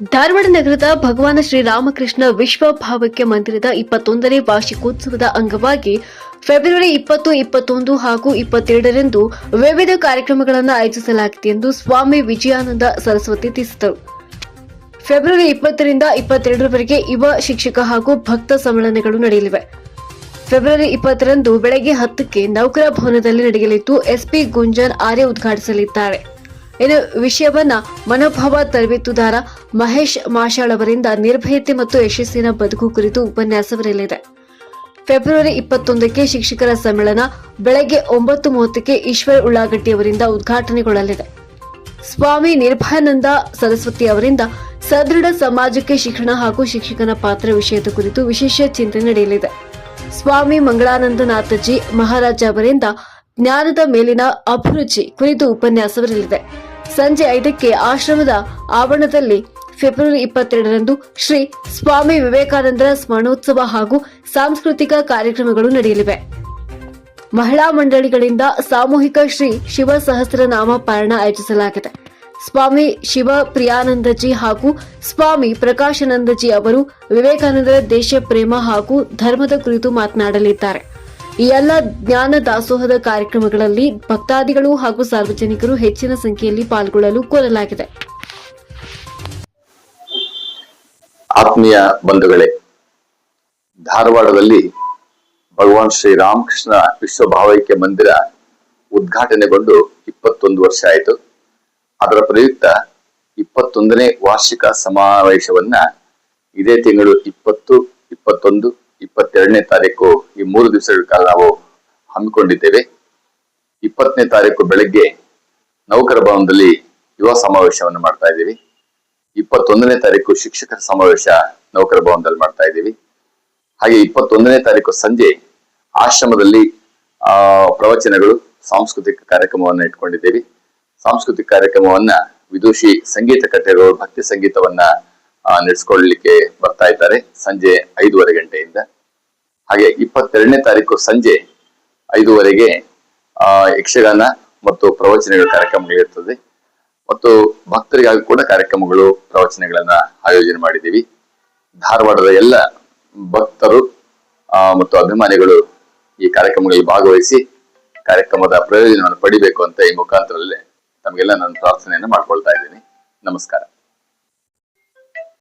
ಧಾರವಾಡ ನಗರದ ಭಗವಾನ್ ಶ್ರೀರಾಮಕೃಷ್ಣ ವಿಶ್ವ ಭಾವೈಕ್ಯ ಮಂದಿರದ ಇಪ್ಪತ್ತೊಂದನೇ ವಾರ್ಷಿಕೋತ್ಸವದ ಅಂಗವಾಗಿ ಫೆಬ್ರವರಿ ಇಪ್ಪತ್ತು, ಇಪ್ಪತ್ತೊಂದು ಹಾಗೂ ಇಪ್ಪತ್ತೆರಡರಂದು ವಿವಿಧ ಕಾರ್ಯಕ್ರಮಗಳನ್ನು ಆಯೋಜಿಸಲಾಗಿದೆ ಎಂದು ಸ್ವಾಮಿ ವಿಜಯಾನಂದ ಸರಸ್ವತಿ ತಿಳಿಸಿದರು. ಫೆಬ್ರವರಿ ಇಪ್ಪತ್ತರಿಂದ ಇಪ್ಪತ್ತೆರಡರವರೆಗೆ ಯುವ ಶಿಕ್ಷಕ ಹಾಗೂ ಭಕ್ತ ಸಮ್ಮೇಳನಗಳು ನಡೆಯಲಿವೆ. ಫೆಬ್ರವರಿ ಇಪ್ಪತ್ತರಂದು ಬೆಳಗ್ಗೆ ಹತ್ತಕ್ಕೆ ನೌಕರ ಭವನದಲ್ಲಿ ನಡೆಯಲಿದ್ದು, ಎಸ್ಪಿ ಗುಂಜನ್ ಆರ್ಯ ಉದ್ಘಾಟಿಸಲಿದ್ದಾರೆ. ಇನ್ನು ವಿಷಯವನ್ನ ಮನೋಭಾವ ತರಬೇತುದಾರ ಮಹೇಶ್ ಮಾಶಾಳ್ ಅವರಿಂದ ನಿರ್ಭಯತೆ ಮತ್ತು ಯಶಸ್ಸಿನ ಬದುಕು ಕುರಿತು ಉಪನ್ಯಾಸವಿರಲಿದೆ ಫೆಬ್ರವರಿ ಇಪ್ಪತ್ತೊಂದಕ್ಕೆ ಶಿಕ್ಷಕರ ಸಮ್ಮೇಳನ, ಬೆಳಗ್ಗೆ ಒಂಬತ್ತು ಮೂವತ್ತಕ್ಕೆ ಈಶ್ವರ್ ಉಳ್ಳಾಗಡ್ಡಿ ಅವರಿಂದ ಉದ್ಘಾಟನೆಗೊಳ್ಳಲಿದೆ. ಸ್ವಾಮಿ ನಿರ್ಭಯಾನಂದ ಸರಸ್ವತಿ ಅವರಿಂದ ಸದೃಢ ಸಮಾಜಕ್ಕೆ ಶಿಕ್ಷಣ ಹಾಗೂ ಶಿಕ್ಷಕನ ಪಾತ್ರ ವಿಷಯದ ಕುರಿತು ವಿಶೇಷ ಚಿಂತನೆ ನಡೆಯಲಿದೆ. ಸ್ವಾಮಿ ಮಂಗಳಾನಂದನಾಥಜಿ ಮಹಾರಾಜ ಅವರಿಂದ ಜ್ಞಾನದ ಮೇಲಿನ ಅಭಿರುಚಿ ಕುರಿತು ಉಪನ್ಯಾಸವಿರಲಿದೆ ಸಂಜೆ ಐದಕ್ಕೆ ಆಶ್ರಮದ ಆವರಣದಲ್ಲಿ ಫೆಬ್ರವರಿ ಇಪ್ಪತ್ತೆರಡರಂದು ಶ್ರೀ ಸ್ವಾಮಿ ವಿವೇಕಾನಂದರ ಸ್ಮರಣೋತ್ಸವ ಹಾಗೂ ಸಾಂಸ್ಕೃತಿಕ ಕಾರ್ಯಕ್ರಮಗಳು ನಡೆಯಲಿವೆ. ಮಹಿಳಾ ಮಂಡಳಿಗಳಿಂದ ಸಾಮೂಹಿಕ ಶ್ರೀ ಶಿವ ಸಹಸ್ರನಾಮ ಪಾರಣ ಆಯೋಜಿಸಲಾಗಿದೆ. ಸ್ವಾಮಿ ಶಿವ ಪ್ರಿಯಾನಂದಜಿ ಹಾಗೂ ಸ್ವಾಮಿ ಪ್ರಕಾಶಾನಂದಜಿ ಅವರು ವಿವೇಕಾನಂದರ ದೇಶ ಪ್ರೇಮ ಹಾಗೂ ಧರ್ಮದ ಕುರಿತು ಮಾತನಾಡಲಿದ್ದಾರೆ. ಈ ಎಲ್ಲ ಜ್ಞಾನ ದಾಸೋಹದ ಕಾರ್ಯಕ್ರಮಗಳಲ್ಲಿ ಭಕ್ತಾದಿಗಳು ಹಾಗೂ ಸಾರ್ವಜನಿಕರು ಹೆಚ್ಚಿನ ಸಂಖ್ಯೆಯಲ್ಲಿ ಪಾಲ್ಗೊಳ್ಳಲು ಕೋರಲಾಗಿದೆ. ಆತ್ಮೀಯ ಬಂಧುಗಳೇ, ಧಾರವಾಡದಲ್ಲಿ ಭಗವಾನ್ ಶ್ರೀ ರಾಮಕೃಷ್ಣ ವಿಶ್ವ ಭಾವೈಕ್ಯ ಮಂದಿರ ಉದ್ಘಾಟನೆಗೊಂಡು ಇಪ್ಪತ್ತೊಂದು ವರ್ಷ ಆಯಿತು. ಅದರ ಪ್ರಯುಕ್ತ ಇಪ್ಪತ್ತೊಂದನೇ ವಾರ್ಷಿಕ ಸಮಾವೇಶವನ್ನ ಇದೇ ತಿಂಗಳು ಇಪ್ಪತ್ತು, ಇಪ್ಪತ್ತೊಂದು ಇಪ್ಪತ್ತೆರಡನೇ ತಾರೀಕು ಈ ಮೂರು ದಿವಸಗಳ ಕಾಲ ನಾವು ಹಮ್ಮಿಕೊಂಡಿದ್ದೇವೆ. ಇಪ್ಪತ್ತನೇ ತಾರೀಕು ಬೆಳಗ್ಗೆ ನೌಕರ ಭವನದಲ್ಲಿ ಯುವ ಸಮಾವೇಶವನ್ನು ಮಾಡ್ತಾ ಇದ್ದೀವಿ. ಇಪ್ಪತ್ತೊಂದನೇ ತಾರೀಕು ಶಿಕ್ಷಕರ ಸಮಾವೇಶ ನೌಕರ ಭವನದಲ್ಲಿ ಮಾಡ್ತಾ ಇದ್ದೀವಿ. ಹಾಗೆ ಇಪ್ಪತ್ತೊಂದನೇ ತಾರೀಕು ಸಂಜೆ ಆಶ್ರಮದಲ್ಲಿ, ಆ, ಪ್ರವಚನಗಳು, ಸಾಂಸ್ಕೃತಿಕ ಕಾರ್ಯಕ್ರಮವನ್ನ ಇಟ್ಕೊಂಡಿದ್ದೇವೆ. ಸಾಂಸ್ಕೃತಿಕ ಕಾರ್ಯಕ್ರಮವನ್ನ ವಿದೂಷಿ ಸಂಗೀತ ಕಟ್ಟೆಗಳು ಭಕ್ತಿ ಸಂಗೀತವನ್ನ ನಡೆಸ್ಕೊಳ್ಳಲಿಕ್ಕೆ ಬರ್ತಾ ಇದ್ದಾರೆ. ಸಂಜೆ ಐದೂವರೆ ಗಂಟೆಯಿಂದ. ಹಾಗೆ ಇಪ್ಪತ್ತೆರಡನೇ ತಾರೀಕು ಸಂಜೆ ಐದುವರೆಗೆ ಯಕ್ಷಗಾನ ಮತ್ತು ಪ್ರವಚನಗಳ ಕಾರ್ಯಕ್ರಮಗಳಿರ್ತದೆ ಮತ್ತು ಭಕ್ತರಿಗಾಗಿ ಕೂಡ ಕಾರ್ಯಕ್ರಮಗಳು, ಪ್ರವಚನಗಳನ್ನ ಆಯೋಜನೆ ಮಾಡಿದ್ದೀವಿ. ಧಾರವಾಡದ ಎಲ್ಲ ಭಕ್ತರು ಮತ್ತು ಅಭಿಮಾನಿಗಳು ಈ ಕಾರ್ಯಕ್ರಮಗಳಲ್ಲಿ ಭಾಗವಹಿಸಿ ಕಾರ್ಯಕ್ರಮದ ಪ್ರಯೋಜನವನ್ನು ಪಡಿಬೇಕು ಅಂತ ಈ ಮುಖಾಂತರಲ್ಲೇ ತಮಗೆಲ್ಲ ನಾನು ಪ್ರಾರ್ಥನೆಯನ್ನು ಮಾಡ್ಕೊಳ್ತಾ ಇದ್ದೀನಿ. ನಮಸ್ಕಾರ.